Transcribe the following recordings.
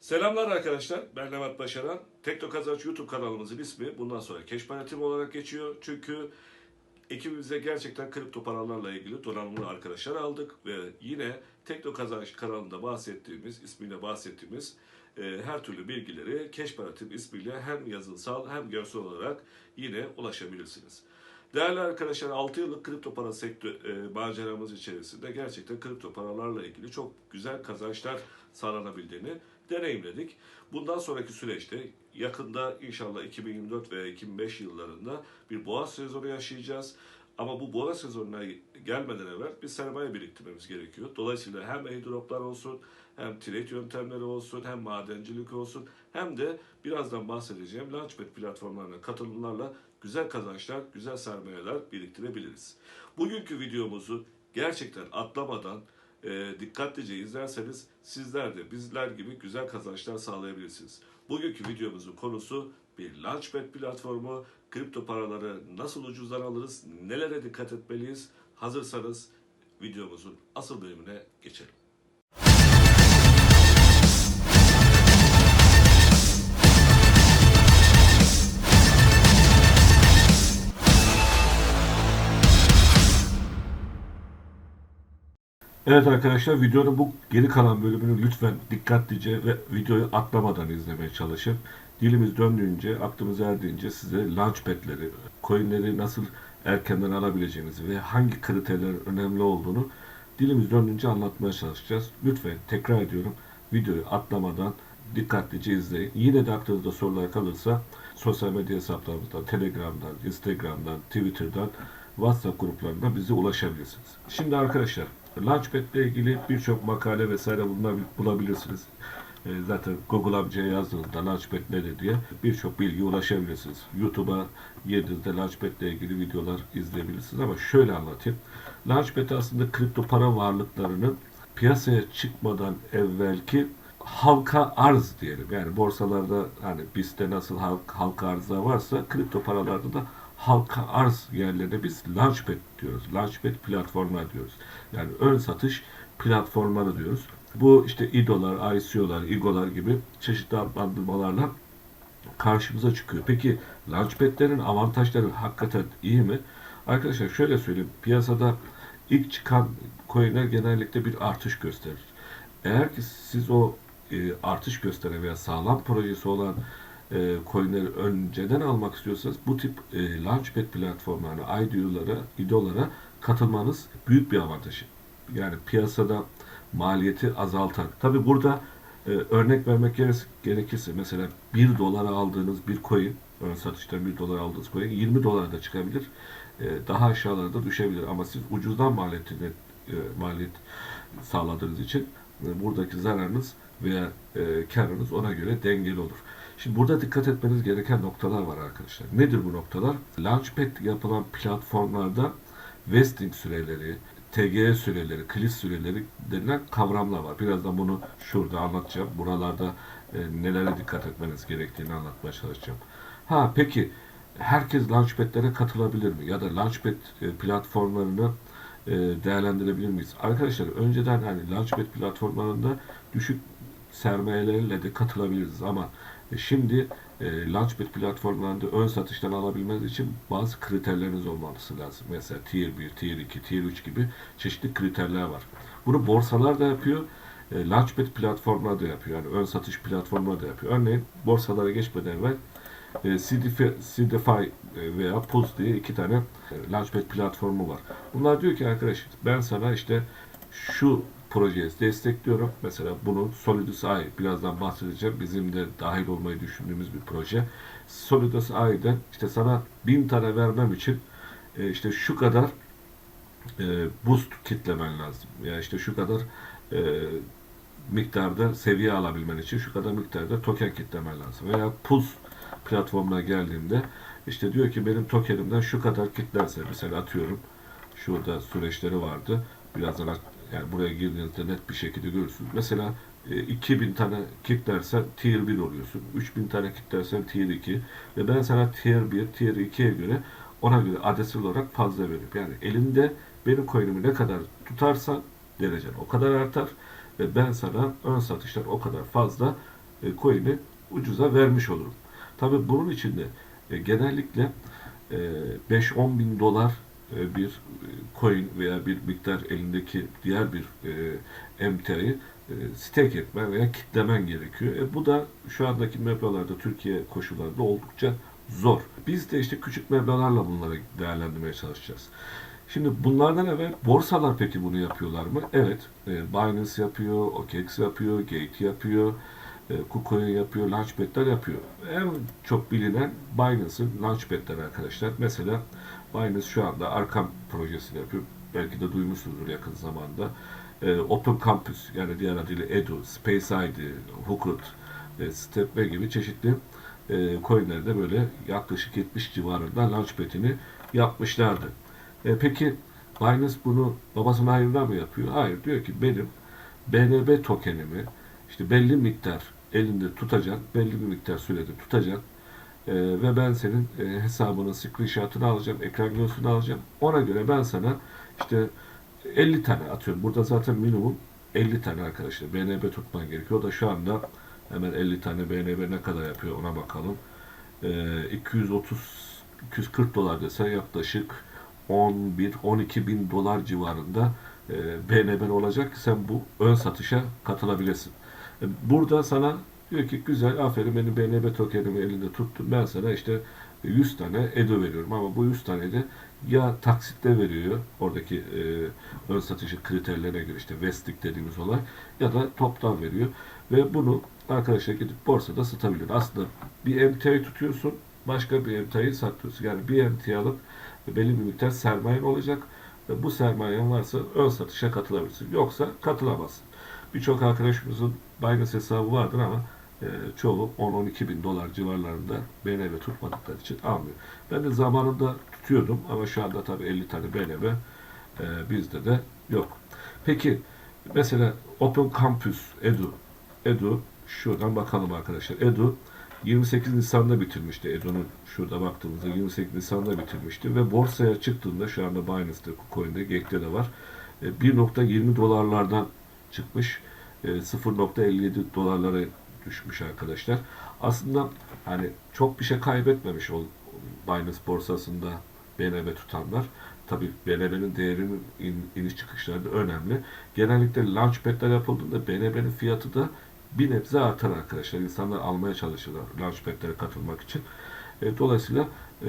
Selamlar arkadaşlar. Ben Levent Başaran. Tekno Kazanç YouTube kanalımızın ismi bundan sonra Keşfanatim olarak geçiyor. Çünkü ekibimize gerçekten kripto paralarla ilgili donanımlı arkadaşlar aldık ve yine Tekno Kazanç kanalında bahsettiğimiz, ismiyle bahsettiğimiğimiz e, her türlü bilgileri Keşfanatim ismiyle hem yazılsal hem görsel olarak yine ulaşabilirsiniz. Değerli arkadaşlar 6 yıllık kripto para sektör e, maceramız içerisinde gerçekten kripto paralarla ilgili çok güzel kazançlar sağlanabildiğini deneyimledik. Bundan sonraki süreçte yakında inşallah 2024 veya 2005 yıllarında bir boğa sezonu yaşayacağız. Ama bu boğa sezonuna gelmeden evvel bir sermaye biriktirmemiz gerekiyor. Dolayısıyla hem airdroplar olsun, hem trade yöntemleri olsun, hem madencilik olsun, hem de birazdan bahsedeceğim Launchpad platformlarına katılımlarla güzel kazançlar, güzel sermayeler biriktirebiliriz. Bugünkü videomuzu gerçekten atlamadan e, dikkatlice izlerseniz sizler de bizler gibi güzel kazançlar sağlayabilirsiniz. Bugünkü videomuzun konusu bir Launchpad platformu, kripto paraları nasıl ucuzdan alırız, nelere dikkat etmeliyiz? Hazırsanız videomuzun asıl bölümüne geçelim. Evet arkadaşlar videonun bu geri kalan bölümünü lütfen dikkatlice ve videoyu atlamadan izlemeye çalışın. Dilimiz döndüğünce, aklımız erdiğince size launchpad'leri, coinleri nasıl erkenden alabileceğinizi ve hangi kriterlerin önemli olduğunu dilimiz döndüğünce anlatmaya çalışacağız. Lütfen tekrar ediyorum videoyu atlamadan dikkatlice izleyin. Yine de aklınızda sorular kalırsa sosyal medya hesaplarımızdan, Telegram'dan, Instagram'dan, Twitter'dan, WhatsApp gruplarında bize ulaşabilirsiniz. Şimdi arkadaşlar Launchpad ile ilgili birçok makale vesaire bulabilirsiniz. E, Zaten Google amcaya yazdığınızda Launchpad nedir diye birçok bilgi ulaşabilirsiniz. YouTube'a girdiğinizde Launchpad ile ilgili videolar izleyebilirsiniz ama şöyle anlatayım. Launchpad aslında kripto para varlıklarının piyasaya çıkmadan evvelki halka arz diyelim. Yani borsalarda hani bizde nasıl halk, halka arzlar varsa kripto paralarda da halka arz yerlerine biz launchpad diyoruz. Launchpad platformlar diyoruz. Yani ön satış platformları diyoruz. Bu işte İDO'lar, ICO'lar, IGO'lar gibi çeşitli adlandırmalarla karşımıza çıkıyor. Peki launchpad'lerin avantajları hakikaten iyi mi? Arkadaşlar şöyle söyleyeyim. Piyasada ilk çıkan coin'ler genellikle bir artış gösterir. Eğer ki siz o e, artış gösteren veya sağlam projesi olan e, coinleri önceden almak istiyorsanız bu tip e, launchpad platformlarına, IDO'lara, IDO'lara katılmanız büyük bir avantaj. Yani piyasada maliyeti azaltan. Tabi burada e, örnek vermek gerek- gerekirse mesela 1 dolara aldığınız bir coin, ön satışta 1 dolar aldığınız coin 20 dolara da çıkabilir. E, daha aşağılara da düşebilir. Ama siz ucuzdan maliyetini e, maliyet sağladığınız için e, buradaki zararınız veya e, karınız ona göre dengeli olur. Şimdi burada dikkat etmeniz gereken noktalar var arkadaşlar. Nedir bu noktalar? Launchpad yapılan platformlarda vesting süreleri, TGE süreleri, kliş süreleri denilen kavramlar var. Birazdan bunu şurada anlatacağım. Buralarda e, nelere dikkat etmeniz gerektiğini anlatmaya çalışacağım. Ha peki herkes Launchpad'lere katılabilir mi? Ya da Launchpad e, platformlarını e, değerlendirebilir miyiz? Arkadaşlar önceden hani Launchpad platformlarında düşük sermayelerle de katılabiliriz ama şimdi e, Launchpad platformlarında ön satıştan alabilmeniz için bazı kriterleriniz olması lazım. Mesela Tier 1, Tier 2, Tier 3 gibi çeşitli kriterler var. Bunu borsalar da yapıyor. E, Launchpad platformlar da yapıyor. Yani ön satış platformları da yapıyor. Örneğin borsalara geçmeden evvel e, CDFI e, veya Pulse diye iki tane e, Launchpad platformu var. Bunlar diyor ki arkadaş ben sana işte şu projeye destekliyorum. Mesela bunun Solidus AI birazdan bahsedeceğim. Bizim de dahil olmayı düşündüğümüz bir proje. Solidus AI'den işte sana bin tane vermem için e, işte şu kadar e, boost kitlemen lazım. Ya işte şu kadar e, miktarda seviye alabilmen için şu kadar miktarda token kitlemen lazım. Veya Pulse platformuna geldiğimde işte diyor ki benim tokenimden şu kadar kitlerse mesela atıyorum şurada süreçleri vardı. Birazdan yani buraya girdiğinizde net bir şekilde görürsünüz. Mesela e, 2000 tane kitlersen tier 1 oluyorsun. 3000 tane kitlersen tier 2 ve ben sana tier 1, tier 2'ye göre ona göre adresel olarak fazla veriyorum. Yani elinde benim coin'imi ne kadar tutarsan derecen o kadar artar ve ben sana ön satıştan o kadar fazla e, coin'i ucuza vermiş olurum. Tabi bunun için de e, genellikle e, 5-10 bin dolar e, bir e, coin veya bir miktar elindeki diğer bir e, MTA'yı e, stake etmen veya kitlemen gerekiyor. E, bu da şu andaki meblağlarda Türkiye koşullarında oldukça zor. Biz de işte küçük meblağlarla bunları değerlendirmeye çalışacağız. Şimdi bunlardan evvel borsalar peki bunu yapıyorlar mı? Evet. E, Binance yapıyor, OKEx yapıyor, Gate yapıyor, e, KuCoin yapıyor, Launchpad'ler yapıyor. En çok bilinen Binance'ın Launchpad'leri arkadaşlar. Mesela Binance şu anda Arkam projesini yapıyor. Belki de duymuşsunuzdur yakın zamanda. E, Open Campus yani diğer adıyla Edu, Space ID, Hooked, e, gibi çeşitli e, böyle yaklaşık 70 civarında Launchpad'ini yapmışlardı. E, peki Binance bunu babasının hayrından mı yapıyor? Hayır. Diyor ki benim BNB tokenimi işte belli miktar elinde tutacaksın, belli bir miktar sürede tutacaksın e, ve ben senin e, hesabının screenshot'ını alacağım, ekran görüntüsünü alacağım. Ona göre ben sana işte 50 tane atıyorum. Burada zaten minimum 50 tane arkadaşlar. BNB tutman gerekiyor. O da şu anda hemen 50 tane BNB ne kadar yapıyor ona bakalım. E, 230 240 dolar desen yaklaşık 11-12 bin dolar civarında e, BNB'n olacak ki sen bu ön satışa katılabilesin. Burada sana diyor ki güzel aferin benim BNB tokenimi elinde tuttun ben sana işte 100 tane EDO veriyorum ama bu 100 tane de ya taksitle veriyor oradaki e, ön satışı kriterlerine göre işte vesting dediğimiz olay ya da toptan veriyor ve bunu arkadaşlar gidip borsada satabilir. Aslında bir MT'yi tutuyorsun başka bir emtiayı satıyorsun. Yani bir emtia alıp belli bir miktar sermayen olacak bu sermayen varsa ön satışa katılabilirsin. Yoksa katılamazsın. Birçok arkadaşımızın Binance hesabı vardır ama e, çoğu 10-12 bin dolar civarlarında BNB tutmadıkları için almıyor. Ben de zamanında tutuyordum ama şu anda tabii 50 tane BNB e, bizde de yok. Peki mesela Open Campus Edu Edu şuradan bakalım arkadaşlar. Edu 28 Nisan'da bitirmişti. Edo'nun şurada baktığımızda 28 Nisan'da bitirmişti ve borsaya çıktığında şu anda Binance'de, KuCoin'de, Gate'de de var. 1.20 dolarlardan çıkmış. 0.57 dolarlara düşmüş arkadaşlar. Aslında hani çok bir şey kaybetmemiş ol Binance borsasında BNB tutanlar. Tabi BNB'nin değerinin in, iniş çıkışları önemli. Genellikle launchpad'ler yapıldığında BNB'nin fiyatı da bir nebze artar arkadaşlar. İnsanlar almaya çalışırlar launchpad'lere katılmak için. E, dolayısıyla e,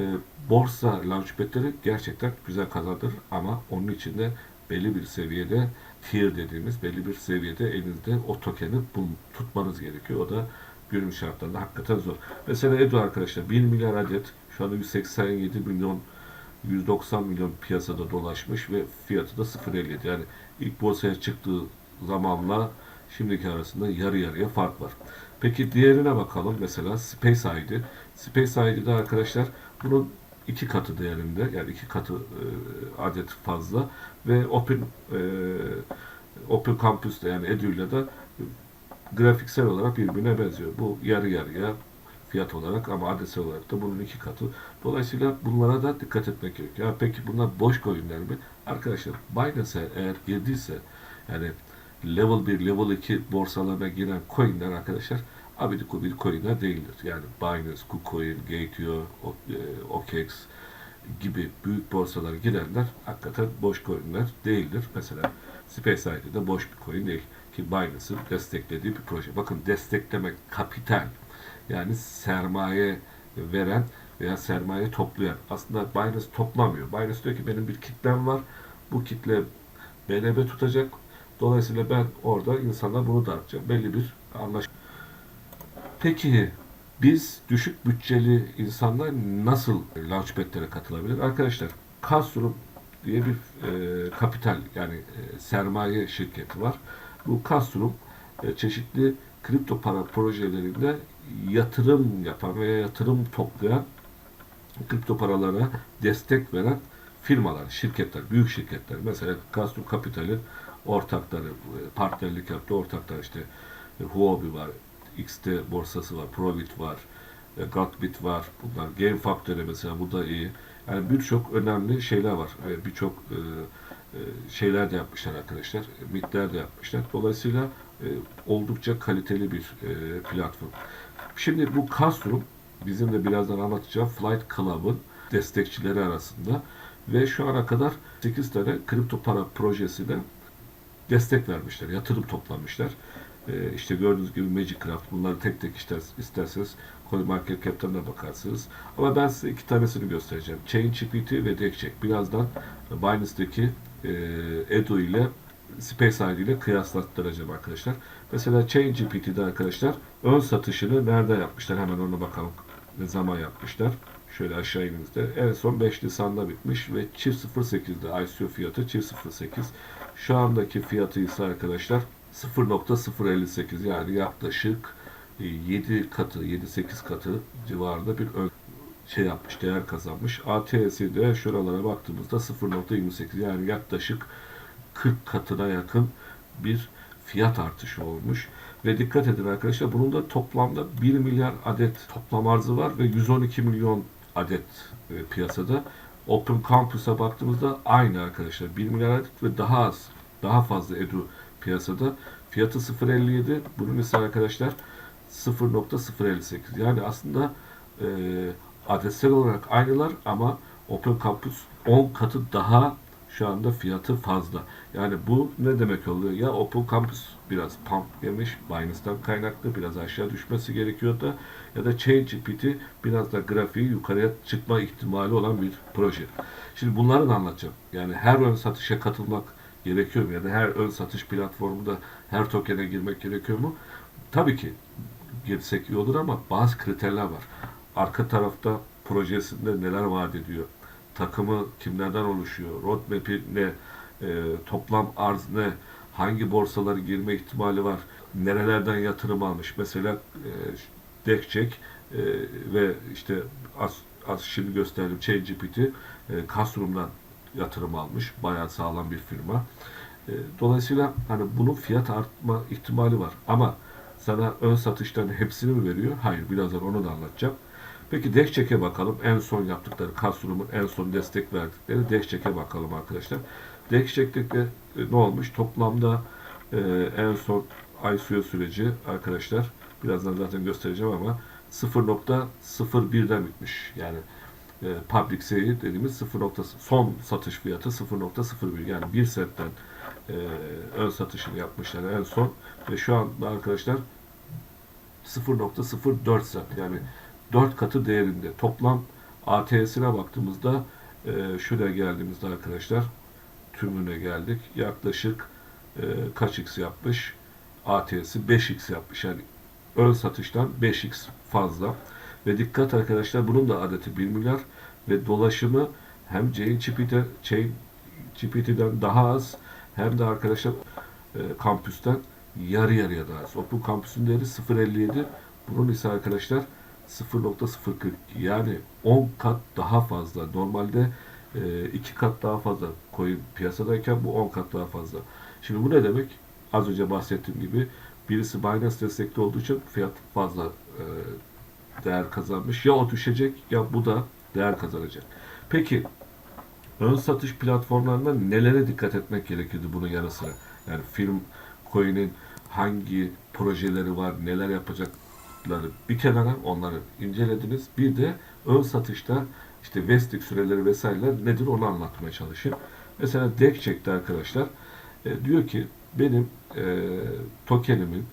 borsa launchpad'leri gerçekten güzel kazandırır ama onun için de belli bir seviyede tier dediğimiz belli bir seviyede elinizde o tokeni tutmanız gerekiyor. O da günümüz şartlarında hakikaten zor. Mesela Edu arkadaşlar 1 milyar adet şu anda 187 milyon 190 milyon piyasada dolaşmış ve fiyatı da 0.57. Yani ilk borsaya çıktığı zamanla şimdiki arasında yarı yarıya fark var. Peki diğerine bakalım. Mesela Space ID. Space ID'de arkadaşlar bunun iki katı değerinde yani iki katı e, adet fazla ve Open e, Open Campus'ta yani Edu'yla da grafiksel olarak birbirine benziyor. Bu yarı yarıya fiyat olarak ama adresi olarak da bunun iki katı. Dolayısıyla bunlara da dikkat etmek gerekiyor. Ya peki bunlar boş coinler mi? Arkadaşlar Binance'e eğer girdiyse yani level 1, level 2 borsalarına giren coinler arkadaşlar abidik bir coinler değildir. Yani Binance, KuCoin, Gate.io, e, OKEx gibi büyük borsalara girenler hakikaten boş coinler değildir. Mesela Space ID de boş bir coin değil. Ki Binance'ın desteklediği bir proje. Bakın desteklemek kapital yani sermaye veren veya sermaye toplayan. Aslında Binance toplamıyor. Binance diyor ki benim bir kitlem var. Bu kitle BNB tutacak. Dolayısıyla ben orada insanlar bunu dağıtacağım. Belli bir anlaşma. Peki biz düşük bütçeli insanlar nasıl launchpad'lere katılabilir? Arkadaşlar Castrum diye bir e, kapital yani e, sermaye şirketi var. Bu Castrum e, çeşitli kripto para projelerinde yatırım yapan veya yatırım toplayan kripto paralara destek veren firmalar, şirketler, büyük şirketler. Mesela Castrum Capital'in ortakları, partnerlik yaptığı ortaklar işte Huobi var, XT borsası var, Provit var, Gatbit var. Bunlar Game Factory mesela bu da iyi. Yani birçok önemli şeyler var. Birçok şeyler de yapmışlar arkadaşlar. Mitler de yapmışlar. Dolayısıyla e, oldukça kaliteli bir e, platform. Şimdi bu Castrum bizim de birazdan anlatacağım Flight Club'ın destekçileri arasında ve şu ana kadar 8 tane kripto para projesine destek vermişler, yatırım toplamışlar. Ee, işte gördüğünüz gibi Magic Craft bunları tek tek ister, isterseniz CoinMarketCap'ten de bakarsınız. Ama ben size iki tanesini göstereceğim. ChainGPT ve DeckCheck. Birazdan Binance'daki e, Edo ile Space ID ile kıyaslattıracağım arkadaşlar. Mesela ChainGPT'de arkadaşlar ön satışını nerede yapmışlar? Hemen ona bakalım. Ne zaman yapmışlar? Şöyle aşağı indiğimizde. En son 5 Nisan'da bitmiş ve çift 08'de ICO fiyatı çift 08. Şu andaki fiyatı ise arkadaşlar 0.058 yani yaklaşık 7 katı 7-8 katı civarında bir ön şey yapmış, değer kazanmış. ATS'i de şuralara baktığımızda 0.28 yani yaklaşık 40 katına yakın bir fiyat artışı olmuş. Ve dikkat edin arkadaşlar bunun da toplamda 1 milyar adet toplam arzı var ve 112 milyon adet e, piyasada. Open Campus'a baktığımızda aynı arkadaşlar. 1 milyar adet ve daha az, daha fazla Edu piyasada. Fiyatı 0.57. Bunun ise arkadaşlar 0.058. Yani aslında e, adresel olarak aynılar ama Open Campus 10 katı daha şu anda fiyatı fazla. Yani bu ne demek oluyor? Ya Open Campus biraz pump yemiş, Binance'dan kaynaklı biraz aşağı düşmesi gerekiyordu. Ya da ChainGPT biraz da grafiği yukarıya çıkma ihtimali olan bir proje. Şimdi bunları da anlatacağım. Yani her ön satışa katılmak gerekiyor mu? Ya da her ön satış platformunda her token'e girmek gerekiyor mu? Tabii ki girsek iyi olur ama bazı kriterler var. Arka tarafta projesinde neler vaat ediyor? Takımı kimlerden oluşuyor? Roadmap'i ne? E, toplam arz ne? Hangi borsalara girme ihtimali var? Nerelerden yatırım almış? Mesela e, DeckCheck e, ve işte az, az şimdi gösterdim ChatGPT e, Castrum'dan yatırım almış. Bayağı sağlam bir firma. E, dolayısıyla hani bunun fiyat artma ihtimali var. Ama sana ön satışların hepsini mi veriyor? Hayır. Birazdan onu da anlatacağım. Peki DeckCheck'e bakalım. En son yaptıkları Castrum'un en son destek verdikleri DeckCheck'e bakalım arkadaşlar. DeckCheck'te e, ne olmuş? Toplamda e, en son ICO süreci arkadaşlar birazdan zaten göstereceğim ama 0.01'den bitmiş. Yani e, public sale dediğimiz 0. son satış fiyatı 0.01 yani 1 setten e, ön satışını yapmışlar en son ve şu anda arkadaşlar 0.04 set yani 4 katı değerinde. Toplam ATS'ine baktığımızda e, şuraya geldiğimizde arkadaşlar tümüne geldik. Yaklaşık e, kaç x yapmış? ATS'i 5x yapmış. Yani ön satıştan 5x fazla. Ve dikkat arkadaşlar bunun da adeti 1 milyar ve dolaşımı hem Chain GPT'den daha az hem de arkadaşlar e, kampüsten yarı yarıya daha az. Open kampüsün değeri 0.57. Bunun ise arkadaşlar 0.042 yani 10 kat daha fazla. Normalde 2 kat daha fazla coin piyasadayken bu 10 kat daha fazla. Şimdi bu ne demek? Az önce bahsettiğim gibi birisi Binance destekli olduğu için fiyat fazla e, değer kazanmış. Ya o düşecek ya bu da değer kazanacak. Peki ön satış platformlarında nelere dikkat etmek gerekiyordu bunun yanı sıra? Yani film coin'in hangi projeleri var, neler yapacakları bir kenara onları incelediniz. Bir de ön satışta işte vesting süreleri vesaireler nedir onu anlatmaya çalışayım. Mesela DeckCheck'te arkadaşlar e, diyor ki benim e, tokenimin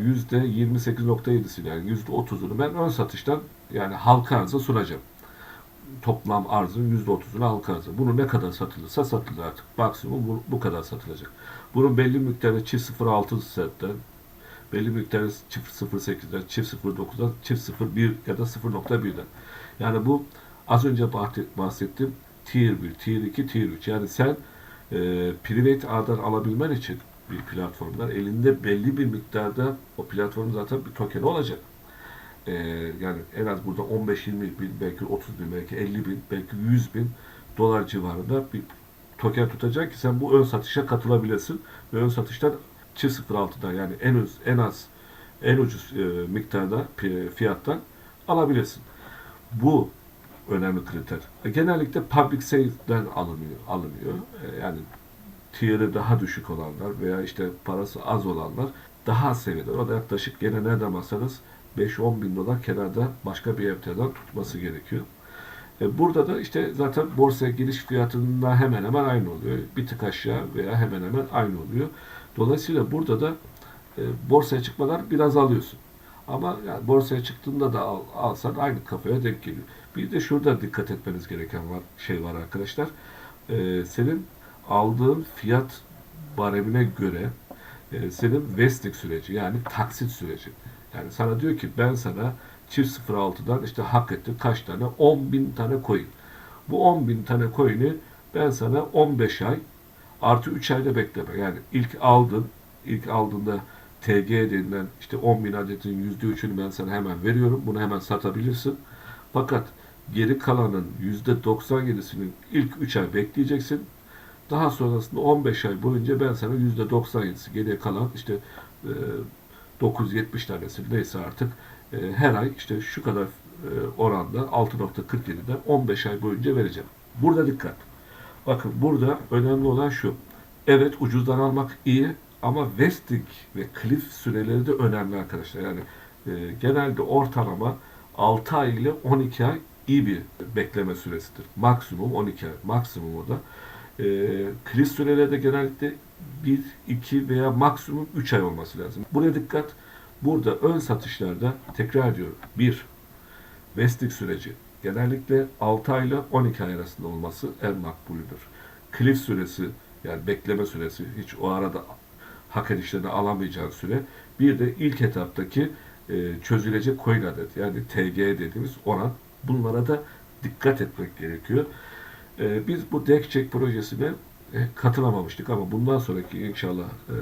%28.7'sini yani %30'unu ben ön satıştan yani halka arza sunacağım. Toplam arzın %30'unu halka arza. Bunu ne kadar satılırsa satılır artık. Maksimum bu, bu kadar satılacak. Bunun belli miktarı çift 0.6 setten, belli miktarı çift 0.8'den, çift 0.9'dan, çift 0.1 ya da 0.1'den. Yani bu az önce bahsettiğim Tier 1, Tier 2, Tier 3. Yani sen e, private ağdan alabilmen için platformdan elinde belli bir miktarda o platformun zaten bir tokeni olacak. Ee, yani en az burada 15-20 bin, belki 30 bin, belki 50 bin, belki 100 bin dolar civarında bir token tutacak ki sen bu ön satışa katılabilesin ve ön satıştan çift 0.6'dan yani en az en az en ucuz e, miktarda fiyattan alabilirsin. Bu önemli kriter. E, genellikle public sale'den alınıyor, alınıyor. E, yani tier'i daha düşük olanlar veya işte parası az olanlar daha az seviyede. O da yaklaşık gene nereden baksanız 5-10 bin dolar kenarda başka bir emtiadan tutması gerekiyor. E, Burada da işte zaten borsaya giriş fiyatında hemen hemen aynı oluyor. Bir tık aşağı veya hemen hemen aynı oluyor. Dolayısıyla burada da e, borsaya çıkmadan biraz alıyorsun. Ama yani borsaya çıktığında da al, alsan aynı kafaya denk geliyor. Bir de şurada dikkat etmeniz gereken var, şey var arkadaşlar. E, senin aldığın fiyat baremine göre e, senin vesting süreci yani taksit süreci. Yani sana diyor ki ben sana çift 06'dan işte hak ettin kaç tane? 10 bin tane coin. Bu 10 bin tane coin'i ben sana 15 ay artı 3 ayda bekleme. Yani ilk aldın, ilk aldığında TG denilen işte 10 bin adetin %3'ünü ben sana hemen veriyorum. Bunu hemen satabilirsin. Fakat geri kalanın %97'sini ilk 3 ay bekleyeceksin. Daha sonrasında 15 ay boyunca ben sana %97'si geriye kalan işte e, 970 tanesi neyse artık e, her ay işte şu kadar e, oranda 6.47'den 15 ay boyunca vereceğim. Burada dikkat. Bakın burada önemli olan şu. Evet ucuzdan almak iyi ama vesting ve cliff süreleri de önemli arkadaşlar. Yani e, genelde ortalama 6 ay ile 12 ay iyi bir bekleme süresidir. Maksimum 12 ay. Maksimum o da. E, cliff süreleri de genellikle 1, 2 veya maksimum 3 ay olması lazım. Buraya dikkat. Burada ön satışlarda tekrar diyorum. 1. Vesting süreci genellikle 6 ay ile 12 ay arasında olması en makbulüdür. Cliff süresi yani bekleme süresi hiç o arada hak edişlerini alamayacağın süre. Bir de ilk etaptaki e, çözülecek coin adet yani TG dediğimiz oran. Bunlara da dikkat etmek gerekiyor. E, biz bu DeckCheck projesine e, katılamamıştık ama bundan sonraki inşallah e,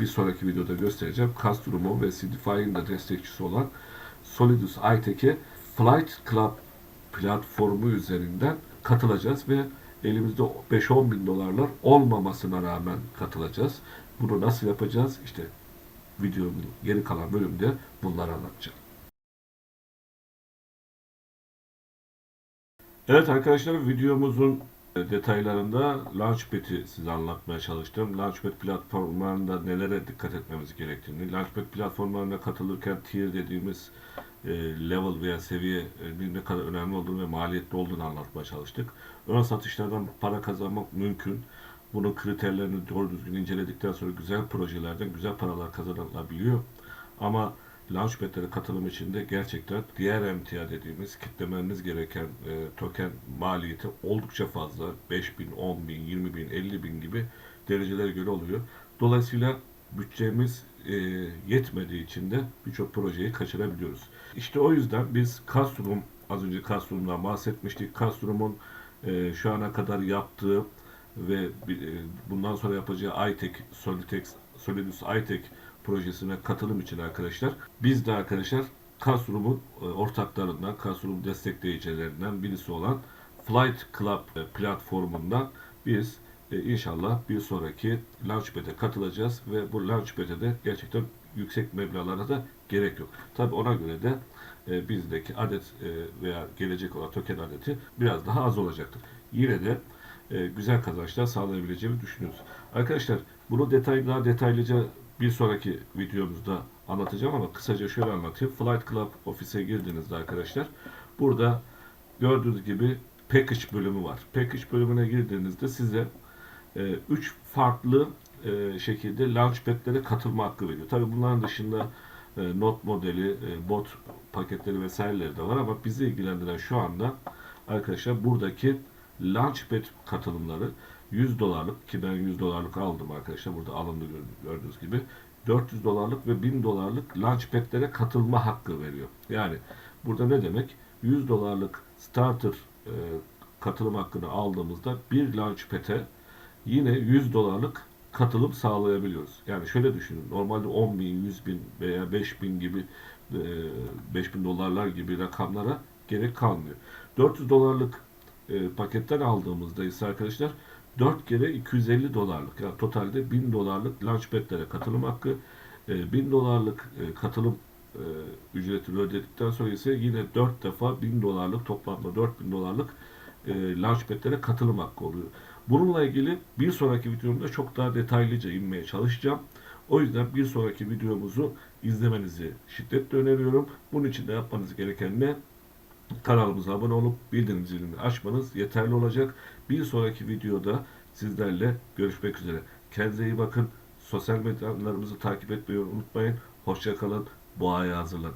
bir sonraki videoda göstereceğim. Castrum'un ve Sidify'ın da destekçisi olan Solidus iTech'e Flight Club platformu üzerinden katılacağız ve elimizde 5-10 bin dolarlar olmamasına rağmen katılacağız. Bunu nasıl yapacağız? İşte videonun geri kalan bölümde bunları anlatacağım. Evet arkadaşlar videomuzun detaylarında Launchpad'i size anlatmaya çalıştım. Launchpad platformlarında nelere dikkat etmemiz gerektiğini, Launchpad platformlarına katılırken tier dediğimiz e, level veya seviye e, ne kadar önemli olduğunu ve maliyetli olduğunu anlatmaya çalıştık. Ön satışlardan para kazanmak mümkün. Bunun kriterlerini doğru düzgün inceledikten sonra güzel projelerden güzel paralar kazanılabiliyor. Ama Launchpad'lere katılım için de gerçekten diğer emtia dediğimiz kitlemeniz gereken e, token maliyeti oldukça fazla. 5 bin, 10 bin, 20 bin, 50 bin gibi derecelere göre oluyor. Dolayısıyla bütçemiz e, yetmediği için de birçok projeyi kaçırabiliyoruz. İşte o yüzden biz Castrum, az önce Castrum'dan bahsetmiştik. Castrum'un e, şu ana kadar yaptığı ve e, bundan sonra yapacağı iTech, Solitex, Solidus iTech projesine katılım için arkadaşlar. Biz de arkadaşlar Castrum'un e, ortaklarından, Castrum destekleyicilerinden birisi olan Flight Club e, platformundan biz e, inşallah bir sonraki Launchpad'e katılacağız ve bu Launchpad'e de gerçekten yüksek meblağlara da gerek yok. Tabi ona göre de bizdeki adet veya gelecek olan token adeti biraz daha az olacaktır. Yine de güzel kazançlar sağlayabileceğimi düşünüyoruz. Arkadaşlar bunu detay daha detaylıca bir sonraki videomuzda anlatacağım ama kısaca şöyle anlatayım. Flight Club ofise girdiğinizde arkadaşlar burada gördüğünüz gibi package bölümü var. Package bölümüne girdiğinizde size 3 farklı e, şekilde launchpad'lere katılma hakkı veriyor. Tabi bunların dışında e, not modeli, e, bot paketleri vesaireleri de var ama bizi ilgilendiren şu anda arkadaşlar buradaki launchpad katılımları 100 dolarlık ki ben 100 dolarlık aldım arkadaşlar burada alındı gördüğünüz gibi 400 dolarlık ve 1000 dolarlık launchpad'lere katılma hakkı veriyor. Yani burada ne demek? 100 dolarlık starter e, katılım hakkını aldığımızda bir launchpad'e yine 100 dolarlık katılım sağlayabiliyoruz. Yani şöyle düşünün. Normalde 10 bin, 100 bin veya 5 bin gibi 5 bin dolarlar gibi rakamlara gerek kalmıyor. 400 dolarlık e, paketten aldığımızda ise arkadaşlar 4 kere 250 dolarlık yani totalde 1000 dolarlık launchpad'lere katılım hakkı 1000 dolarlık e, katılım e, ücretini ödedikten sonra ise yine 4 defa 1000 dolarlık toplamda 4000 dolarlık launchpad'lere katılım hakkı oluyor. Bununla ilgili bir sonraki videomda çok daha detaylıca inmeye çalışacağım. O yüzden bir sonraki videomuzu izlemenizi şiddetle öneriyorum. Bunun için de yapmanız gereken ne? Kanalımıza abone olup bildirim zilini açmanız yeterli olacak. Bir sonraki videoda sizlerle görüşmek üzere. Kendinize iyi bakın. Sosyal medyalarımızı takip etmeyi unutmayın. Hoşçakalın. Boğaya hazırlanın.